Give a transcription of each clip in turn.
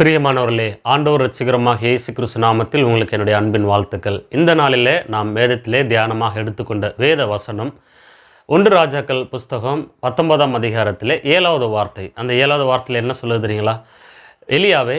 பிரியமானவர்களே ஆண்டவர் ரசிகரமாக இயேசு கிறிஸ்து நாமத்தில் உங்களுக்கு என்னுடைய அன்பின் வாழ்த்துக்கள். இந்த நாளிலே நாம் வேதத்திலே தியானமாக எடுத்துக்கொண்ட வேத வசனம் ஒன்று ராஜாக்கள் புஸ்தகம் பத்தொன்பதாம் அதிகாரத்தில் ஏழாவது வார்த்தை. அந்த ஏழாவது வார்த்தையில் என்ன சொல்லுது தெரியுங்களா? எலியாவே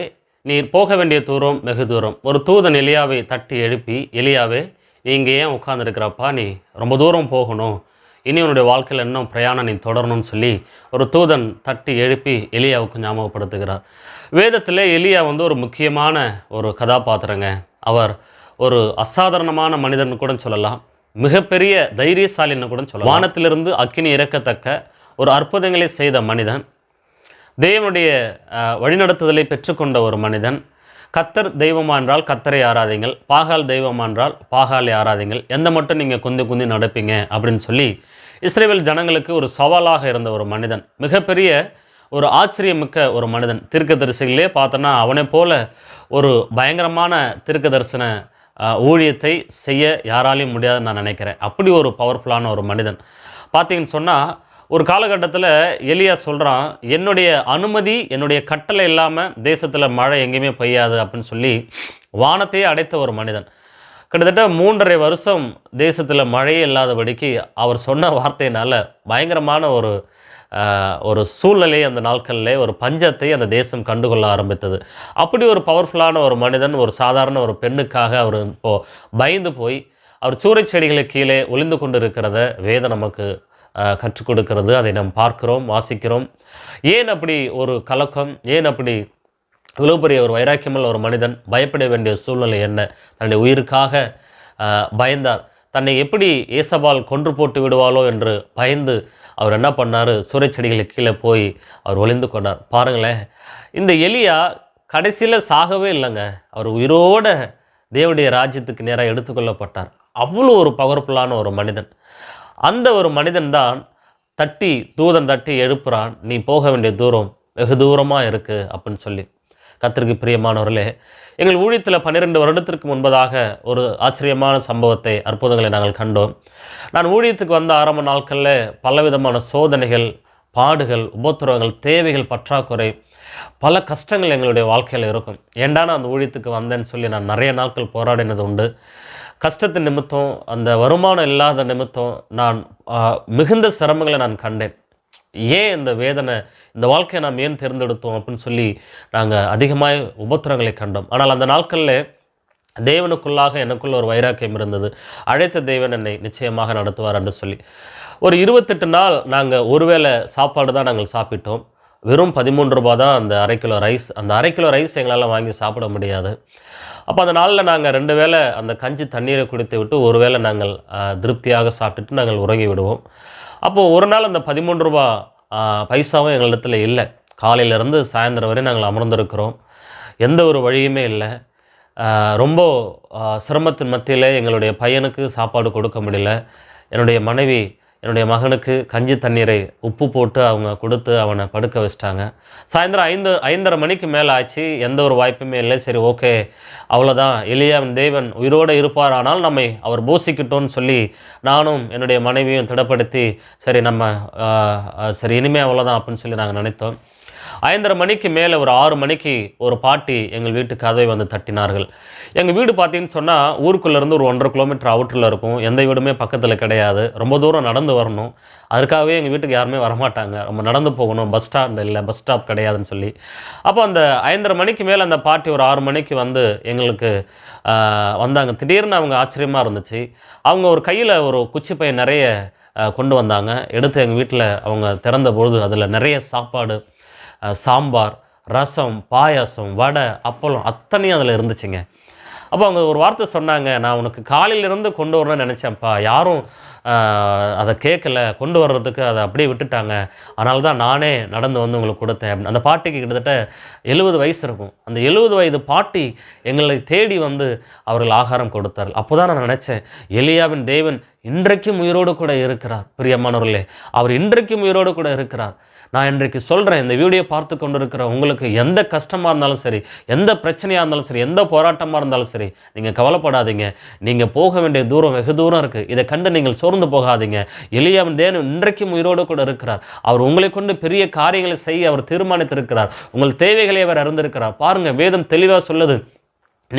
நீர் போக வேண்டிய தூரம் வெகு தூரம். ஒரு தூதன் எலியாவை தட்டி எழுப்பி எலியாவே நீங்கள் இங்கே ஏன் உட்காந்துருக்கிறப்பா நீ ரொம்ப தூரம் போகணும். இனி உன்னுடைய வாழ்க்கையில் இன்னும் பிரயாணம் நீ தொடரணும்னு சொல்லி ஒரு தூதன் தட்டி எழுப்பி எலியாவுக்கு ஞாபகப்படுத்துகிறார். வேதத்தில் எலியா வந்து ஒரு முக்கியமான ஒரு கதாபாத்திரங்க. அவர் ஒரு அசாதாரணமான மனிதன் கூட சொல்லலாம். மிகப்பெரிய தைரியசாலின்னு கூட சொல்லலாம். வானத்திலிருந்து அக்கினி இறக்கத்தக்க ஒரு அற்புதங்களை செய்த மனிதன். தேவனுடைய வழிநடத்துதலை பெற்றுக்கொண்ட ஒரு மனிதன். கத்தர் தெய்வமா என்றால் கத்தரை ஆராதிங்கள் பாகால் தெய்வமா என்றால் பாகாலை ஆராதிங்கள். எந்த மட்டும் நீங்கள் குந்தி குந்தி நடப்பீங்க அப்படின்னு சொல்லி இஸ்ரேல் ஜனங்களுக்கு ஒரு சவாலாக இருந்த ஒரு மனிதன் மிகப்பெரிய ஒரு ஆச்சரியமிக்க ஒரு மனிதன். தீர்க்கதரிசிகளே பார்த்தோன்னா அவனை போல ஒரு பயங்கரமான தீர்க்க தரிசன ஊழியத்தை செய்ய யாராலையும் முடியாதுன்னு நான் நினைக்கிறேன். அப்படி ஒரு பவர்ஃபுல்லான ஒரு மனிதன். பார்த்தீங்கன்னு சொன்னால் ஒரு காலகட்டத்தில் எலியா சொல்கிறான் என்னுடைய அனுமதி என்னுடைய கட்டளை இல்லாமல் தேசத்தில் மழை எங்கேயுமே பெய்யாது அப்படின்னு சொல்லி வானத்தையே அடைத்த ஒரு மனிதன். கிட்டத்தட்ட மூன்றரை வருஷம் தேசத்தில் மழையே இல்லாதபடிக்கு அவர் சொன்ன வார்த்தையினால் பயங்கரமான ஒரு ஒரு சூழ்நிலை அந்த நாட்களில் ஒரு பஞ்சத்தை அந்த தேசம் கண்டுகொள்ள ஆரம்பித்தது. அப்படி ஒரு பவர்ஃபுல்லான ஒரு மனிதன் ஒரு சாதாரண ஒரு பெண்ணுக்காக அவர் இப்போ பயந்து போய் அவர் சூறை செடிகளுக்கு கீழே ஒளிந்து கொண்டு இருக்கிறத வேதம் நமக்கு கற்றுக் கொடுக்கிறது. அதை நாம் பார்க்கிறோம் வாசிக்கிறோம். ஏன் அப்படி ஒரு கலக்கம்? ஏன் அப்படி இவ்வளோ பெரிய ஒரு வைராக்கியமுள்ள ஒரு மனிதன் பயப்பட வேண்டிய சூழ்நிலை என்ன? தன்னுடைய உயிருக்காக பயந்தார். தன்னை எப்படி ஏசபால் கொன்று போட்டு விடுவாளோ என்று பயந்து அவர் என்ன பண்ணார்? சூறைச்செடிகளுக்கு கீழே போய் அவர் ஒளிந்து கொண்டார். பாருங்களேன். இந்த எலியா கடைசியில் சாகவே இல்லைங்க. அவர் உயிரோட தேவனுடைய ராஜ்யத்துக்கு நேராக எடுத்துக்கொள்ளப்பட்டார் அவ்வளோ ஒரு பவர்ஃபுல்லான ஒரு மனிதன். அந்த ஒரு மனிதன் தான் தட்டி தூதன் தட்டி எழுப்புறான். நீ போக வேண்டிய தூரம் வெகு தூரமாக இருக்குது அப்படின்னு சொல்லி. கத்திற்கு பிரியமானவர்களே எங்கள் ஊழியத்தில் பன்னிரெண்டு வருடத்திற்கு முன்பதாக ஒரு ஆச்சரியமான சம்பவத்தை அற்புதங்களை நாங்கள் கண்டோம். நான் ஊழியத்துக்கு வந்த ஆரம்ப நாட்களில் பலவிதமான சோதனைகள் பாடுகள் உபத்திரவங்கள் தேவைகள் பற்றாக்குறை பல கஷ்டங்கள் எங்களுடைய வாழ்க்கையில் இருக்கும். ஏண்டா நான் அந்த ஊழியத்துக்கு வந்தேன்னு சொல்லி நான் நிறைய நாட்கள் போராடினது உண்டு. கஷ்டத்தின் நிமித்தம் அந்த வருமானம் இல்லாத நிமித்தம் நான் மிகுந்த சிரமங்களை நான் கண்டேன். ஏன் இந்த வேதனை இந்த வாழ்க்கையை நாம் ஏன் தேர்ந்தெடுத்தோம் அப்படின்னு சொல்லி நாங்கள் அதிகமாக உபத்திரங்களை கண்டோம். ஆனால் அந்த நாட்களில் தேவனுக்குள்ளாக எனக்குள்ள ஒரு வைராக்கியம் இருந்தது. அழைத்த தேவன் என்னை நிச்சயமாக நடத்துவார் என்று சொல்லி. ஒரு இருபத்தெட்டு நாள் நாங்கள் ஒருவேளை சாப்பாடு தான் நாங்கள் சாப்பிட்டோம். வெறும் பதிமூன்று ரூபா தான் அந்த அரை கிலோ ரைஸ். அந்த அரை கிலோ ரைஸ் எங்களால் வாங்கி சாப்பிட முடியாது. அப்போ அந்த நாளில் நாங்கள் ரெண்டு வேளை அந்த கஞ்சி தண்ணீரை குடித்து விட்டு ஒரு வேளை நாங்கள் திருப்தியாக சாப்பிட்டுட்டு நாங்கள் உறங்கி விடுவோம். அப்போது ஒரு நாள் அந்த பதிமூன்று ரூபா பைசாவும் எங்களிடத்தில் இல்லை. காலையிலேருந்து சாயந்தரம் வரை நாங்கள் அமர்ந்திருக்கிறோம். எந்த ஒரு வழியுமே இல்லை. ரொம்ப சிரமத்தின் மத்தியில் எங்களுடைய பையனுக்கு சாப்பாடு கொடுக்க முடியல. என்னுடைய மனைவி என்னுடைய மகனுக்கு கஞ்சி தண்ணீரை உப்பு போட்டு அவங்க கொடுத்து அவனை படுக்க வச்சிட்டாங்க. சாயந்தரம் ஐந்து ஐந்தரை மணிக்கு மேலே ஆச்சு. எந்த ஒரு வாய்ப்புமே இல்லை. சரி ஓகே. அவ்வளோதான் எளியவன் தேவன் உயிரோடு இருப்பாரானால் நம்மை அவர் பூசிக்கிட்டோன்னு சொல்லி நானும் என்னுடைய மனைவியும் திடப்படுத்தி சரி நம்ம சரி இனிமே அவ்வளோதான் அப்படின்னு சொல்லி நாங்கள் நினைத்தோம். ஐந்தரை மணிக்கு மேலே ஒரு ஆறு மணிக்கு ஒரு பாட்டி எங்கள் வீட்டு கதவை வந்து தட்டினார்கள். எங்கள் வீடு பார்த்தீங்கன்னு சொன்னால் ஊருக்குள்ளேருந்து ஒரு ஒன்றரை கிலோமீட்டர் அவுட்டரில் இருக்கும். எந்த வீடுமே பக்கத்தில் கிடையாது. ரொம்ப தூரம் நடந்து வரணும். அதுக்காகவே எங்கள் வீட்டுக்கு யாருமே வரமாட்டாங்க. நம்ம நடந்து போகணும். பஸ் ஸ்டாண்ட் இல்லை பஸ் ஸ்டாப் கிடையாதுன்னு சொல்லி. அப்போ அந்த ஐந்தரை மணிக்கு மேலே அந்த பாட்டி ஒரு ஆறு மணிக்கு வந்து எங்களுக்கு வந்தாங்க. திடீர்னு அவங்க ஆச்சரியமாக இருந்துச்சு. அவங்க ஒரு கையில் ஒரு குச்சி பையன் நிறைய கொண்டு வந்தாங்க. எடுத்து எங்கள் வீட்டில் அவங்க திறந்த பொழுது அதில் நிறைய சாப்பாடு சாம்பார் ரசம் பாயாசம் வடை அப்பளம் அத்தனையும் அதில் இருந்துச்சுங்க. அப்போ அவங்க ஒரு வார்த்தை சொன்னாங்க நான் உனக்கு காலையிலேருந்து கொண்டு வரணும்னு நினச்சேன்ப்பா. யாரும் அதை கேட்கல கொண்டு வர்றதுக்கு அதை அப்படியே விட்டுட்டாங்க. அதனால தான் நானே நடந்து வந்து உங்களுக்கு கொடுத்தேன். அப்படின்னு. அந்த பாட்டிக்கு கிட்டத்தட்ட எழுபது வயசு இருக்கும். அந்த எழுபது வயது பாட்டி எங்களை தேடி வந்து அவர்கள் ஆகாரம் கொடுத்தார்கள். அப்போ தான் நான் நினச்சேன் எலியாவின் தேவன் இன்றைக்கும் உயிரோடு கூட இருக்கிறார். பிரியமானவர்களே அவர் இன்றைக்கும் உயிரோடு கூட இருக்கிறார். நான் இன்றைக்கு சொல்கிறேன் இந்த வீடியோ பார்த்து கொண்டு இருக்கிற உங்களுக்கு எந்த கஷ்டமாக இருந்தாலும் சரி எந்த பிரச்சனையாக இருந்தாலும் சரி எந்த போராட்டமாக இருந்தாலும் சரி நீங்கள் கவலைப்படாதீங்க. நீங்கள் போக வேண்டிய தூரம் வெகு தூரம் இருக்குது இதை கண்டு நீங்கள் சோர்ந்து போகாதீங்க. எளியவன் தேவன் இன்றைக்கும் உயிரோடு கூட இருக்கிறார். அவர் உங்களை கொண்டு பெரிய காரியங்களை செய்ய அவர் தீர்மானித்திருக்கிறார். உங்கள் தேவைகளை அவர் அறிந்திருக்கிறார். பாருங்கள் வேதம் தெளிவாக சொல்லுது.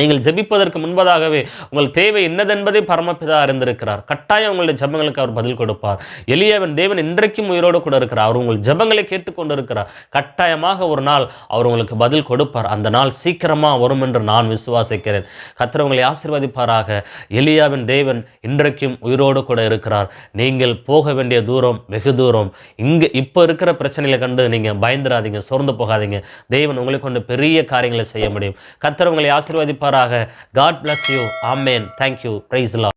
நீங்கள் ஜெபிப்பதற்கு முன்பதாகவே உங்கள் தேவை என்னதென்பதை பரமபிதா அறிந்திருக்கிறார். கட்டாயம் உங்களுடைய ஜெபங்களுக்கு அவர் பதில் கொடுப்பார். எளியவன் தேவன் இன்றைக்கும் உயிரோடு கூட இருக்கிறார். அவர் உங்கள் ஜெபங்களை கேட்டுக்கொண்டு இருக்கிறார் கட்டாயமாக ஒரு நாள் அவர் உங்களுக்கு பதில் கொடுப்பார். அந்த நாள் சீக்கிரமாக வரும் என்று நான் விசுவாசிக்கிறேன். கத்திர உங்களை ஆசிர்வதிப்பாராக. எளியாவின் தேவன் இன்றைக்கும் உயிரோடு கூட இருக்கிறார். நீங்கள் போக வேண்டிய தூரம் வெகு தூரம். இங்கே இப்போ இருக்கிற பிரச்சனைகளை கண்டு நீங்கள் பயந்துடாதீங்க சோர்ந்து போகாதீங்க. தேவன் உங்களை கொண்டு பெரிய காரியங்களை செய்ய முடியும். கத்திர உங்களை இருப்பாராக God bless you amen thank you praise